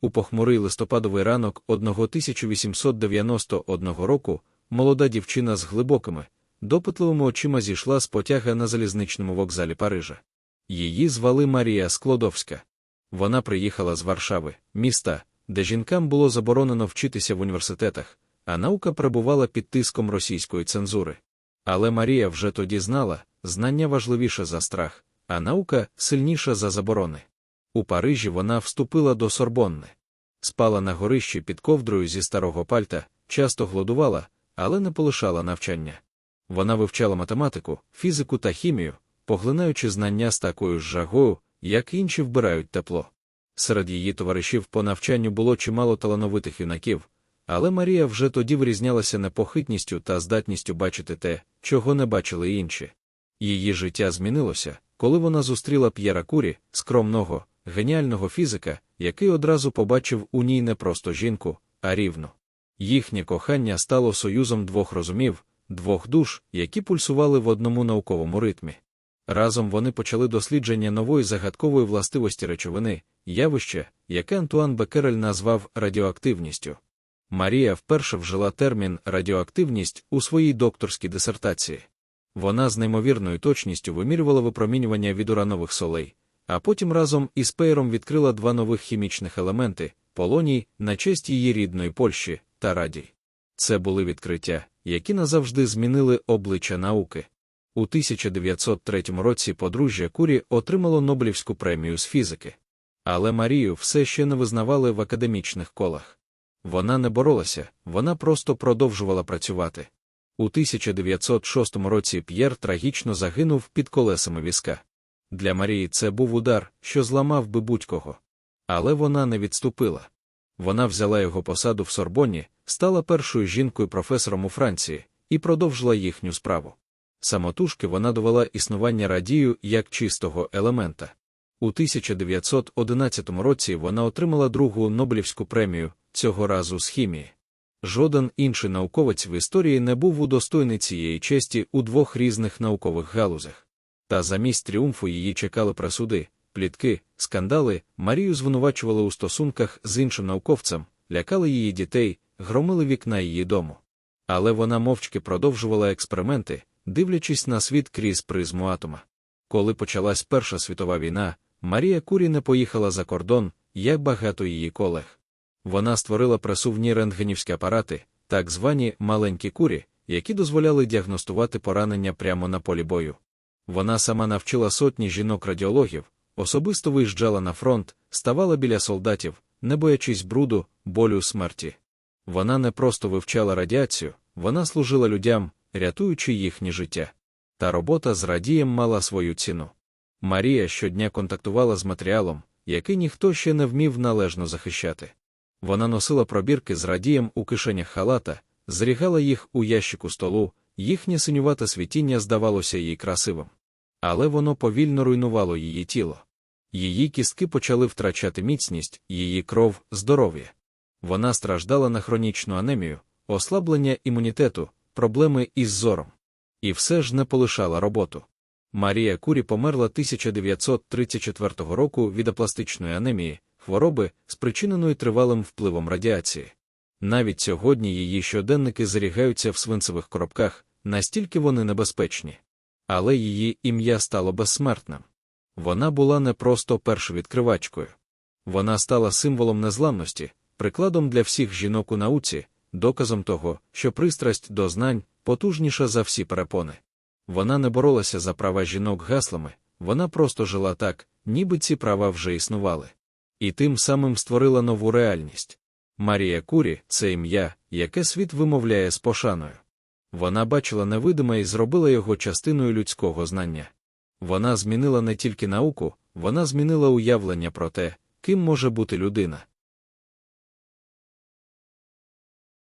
У похмурий листопадовий ранок 1891 року молода дівчина з глибокими, допитливими очима зійшла з потяга на залізничному вокзалі Парижа. Її звали Марія Склодовська. Вона приїхала з Варшави, міста, де жінкам було заборонено вчитися в університетах, а наука перебувала під тиском російської цензури. Але Марія вже тоді знала, знання важливіше за страх, а наука сильніша за заборони. У Парижі вона вступила до Сорбонни. Спала на горищі під ковдрою зі старого пальта, часто голодувала, але не полишала навчання. Вона вивчала математику, фізику та хімію, поглинаючи знання з такою ж жагою, як інші вбирають тепло. Серед її товаришів по навчанню було чимало талановитих юнаків, але Марія вже тоді вирізнялася непохитністю та здатністю бачити те, чого не бачили інші. Її життя змінилося, коли вона зустріла П'єра Курі, скромного, геніального фізика, який одразу побачив у ній не просто жінку, а рівну. Їхнє кохання стало союзом двох розумів, двох душ, які пульсували в одному науковому ритмі. Разом вони почали дослідження нової загадкової властивості речовини, явище, яке Антуан Беккерель назвав радіоактивністю. Марія вперше вжила термін радіоактивність у своїй докторській дисертації. Вона з неймовірною точністю вимірювала випромінювання від уранових солей, а потім разом із Пейером відкрила два нових хімічних елементи полоній на честь її рідної Польщі та радій. Це були відкриття, які назавжди змінили обличчя науки. У 1903 році подружжя Курі отримало Нобелівську премію з фізики. Але Марію все ще не визнавали в академічних колах. Вона не боролася, вона просто продовжувала працювати. У 1906 році П'єр трагічно загинув під колесами візка. Для Марії це був удар, що зламав би будь-кого. Але вона не відступила. Вона взяла його посаду в Сорбонні, стала першою жінкою професором у Франції і продовжила їхню справу. Самотужки вона довела існування радію як чистого елемента. У 1911 році вона отримала другу Нобелівську премію, цього разу з хімії. Жоден інший науковець в історії не був удостойний цієї честі у двох різних наукових галузях. Та замість тріумфу її чекали присуди, плітки, скандали, Марію звинувачували у стосунках з іншим науковцем, лякали її дітей, громили вікна її дому. Але вона мовчки продовжувала експерименти, дивлячись на світ крізь призму атома. Коли почалась Перша світова війна, Марія Курі не поїхала за кордон, як багато її колег. Вона створила пресувні рентгенівські апарати, так звані маленькі курі, які дозволяли діагностувати поранення прямо на полі бою. Вона сама навчила сотні жінок-радіологів, особисто виїжджала на фронт, ставала біля солдатів, не боячись бруду, болю смерті. Вона не просто вивчала радіацію, вона служила людям, рятуючи їхнє життя. Та робота з радієм мала свою ціну. Марія щодня контактувала з матеріалом, який ніхто ще не вмів належно захищати. Вона носила пробірки з радієм у кишенях халата, зрігала їх у ящику столу, їхнє синювате світіння здавалося їй красивим. Але воно повільно руйнувало її тіло. Її кістки почали втрачати міцність, її кров здоров'я. Вона страждала на хронічну анемію, ослаблення імунітету, проблеми із зором. І все ж не полишала роботу. Марія Курі померла 1934 року від апластичної анемії, хвороби, спричиненої тривалим впливом радіації. Навіть сьогодні її щоденники зарігаються в свинцевих коробках, настільки вони небезпечні. Але її ім'я стало безсмертним. Вона була не просто першовідкривачкою. Вона стала символом незламності, прикладом для всіх жінок у науці, доказом того, що пристрасть до знань потужніша за всі перепони. Вона не боролася за права жінок гаслами, вона просто жила так, ніби ці права вже існували. І тим самим створила нову реальність. Марія Курі це ім'я, яке світ вимовляє з пошаною. Вона бачила невидиме і зробила його частиною людського знання. Вона змінила не тільки науку, вона змінила уявлення про те, ким може бути людина.